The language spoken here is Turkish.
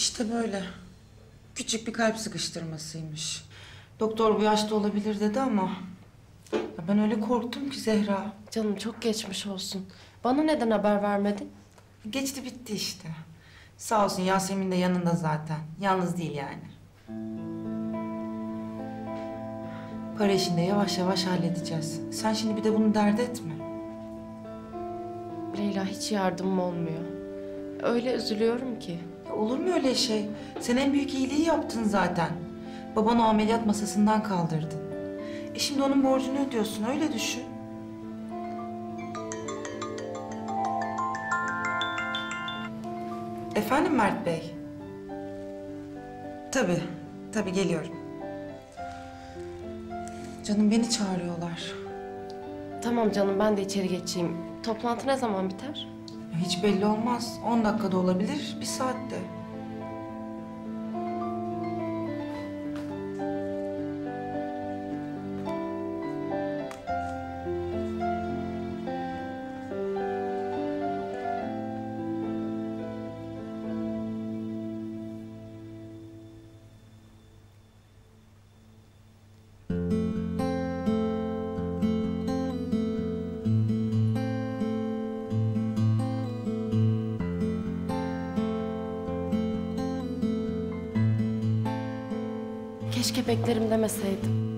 İşte böyle. Küçük bir kalp sıkıştırmasıymış. Doktor bu yaşta olabilir dedi ama... Ya ben öyle korktum ki Zehra. Canım çok geçmiş olsun. Bana neden haber vermedin? Geçti bitti işte. Sağ olsun Yasemin de yanında zaten. Yalnız değil yani. Para işini de yavaş yavaş halledeceğiz. Sen şimdi bir de bunu dert etme. Leyla hiç yardımım olmuyor. Öyle üzülüyorum ki. Ya olur mu öyle şey? Sen en büyük iyiliği yaptın zaten. Babanı o ameliyat masasından kaldırdın. E şimdi onun borcunu ödüyorsun öyle düşün. Efendim Mert Bey? Tabii, tabii geliyorum. Canım beni çağırıyorlar. Tamam canım ben de içeri geçeyim. Toplantı ne zaman biter? Hiç belli olmaz. 10 dakikada olabilir, bir saatte. Keşke beklerim demeseydim.